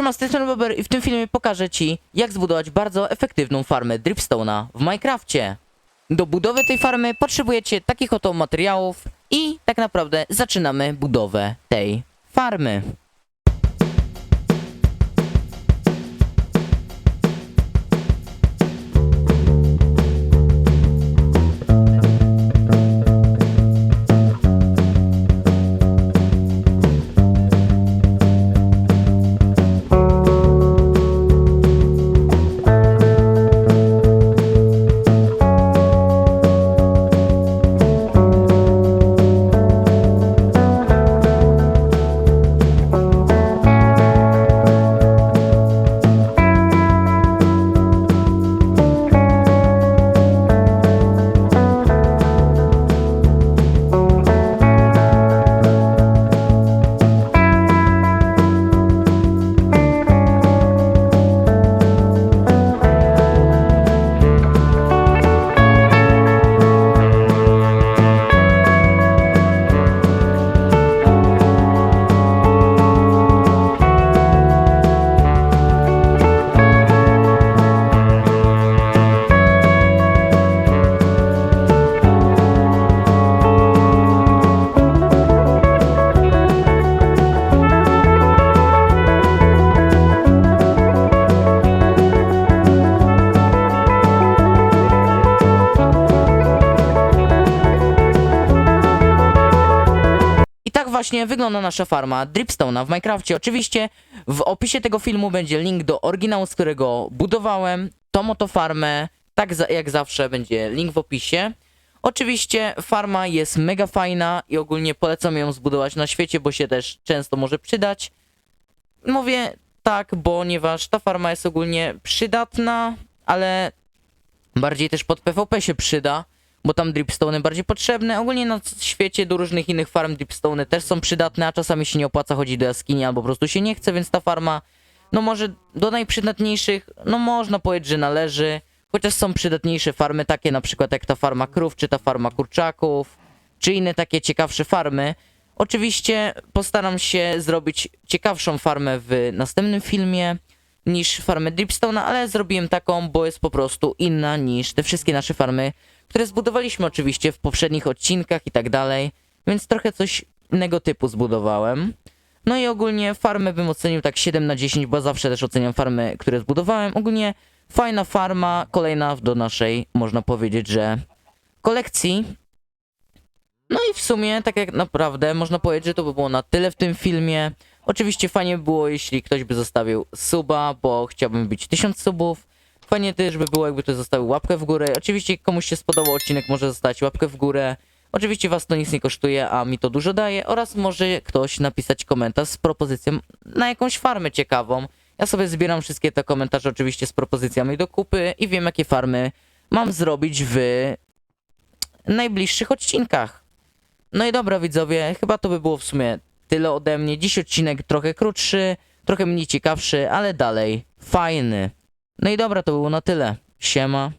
Siema, z tej strony Bober i w tym filmie pokażę Ci, jak zbudować bardzo efektywną farmę Dripstone'a w Minecrafcie. Do budowy tej farmy potrzebujecie takich oto materiałów i tak naprawdę zaczynamy budowę tej farmy. Właśnie wygląda nasza farma Dripstone'a w Minecrafcie. Oczywiście w opisie tego filmu będzie link do oryginału, z którego budowałem tą oto farmę. Tak za, jak zawsze będzie link w opisie. Oczywiście farma jest mega fajna i ogólnie polecam ją zbudować na świecie, bo się też często może przydać. Mówię tak, ponieważ ta farma jest ogólnie przydatna, ale bardziej też pod PvP się przyda, bo tam dripstone bardziej potrzebne. Ogólnie na świecie do różnych innych farm dripstone też są przydatne, a czasami się nie opłaca chodzić do jaskini albo po prostu się nie chce, więc ta farma, no może do najprzydatniejszych, no można powiedzieć, że należy. Chociaż są przydatniejsze farmy, takie na przykład jak ta farma krów, czy ta farma kurczaków, czy inne takie ciekawsze farmy. Oczywiście postaram się zrobić ciekawszą farmę w następnym filmie niż farmę Dripstone'a, ale zrobiłem taką, bo jest po prostu inna niż te wszystkie nasze farmy, które zbudowaliśmy oczywiście w poprzednich odcinkach i tak dalej, więc trochę coś innego typu zbudowałem. No i ogólnie farmę bym ocenił tak 7 na 10, bo zawsze też oceniam farmy, które zbudowałem. Ogólnie fajna farma, kolejna do naszej, można powiedzieć, że kolekcji. No i w sumie, tak jak naprawdę, można powiedzieć, że to by było na tyle w tym filmie. Oczywiście fajnie by było, jeśli ktoś by zostawił suba, bo chciałbym być 1000 subów. Fajnie też by było, jakby ktoś zostawił łapkę w górę. Oczywiście komuś się spodobał odcinek, może zostawić łapkę w górę. Oczywiście was to nic nie kosztuje, a mi to dużo daje. Oraz może ktoś napisać komentarz z propozycją na jakąś farmę ciekawą. Ja sobie zbieram wszystkie te komentarze oczywiście z propozycjami do kupy i wiem jakie farmy mam zrobić w najbliższych odcinkach. No i dobra widzowie, chyba to by było w sumie tyle ode mnie. Dziś odcinek trochę krótszy, trochę mniej ciekawszy, ale dalej fajny. No i dobra, to było na tyle. Siema.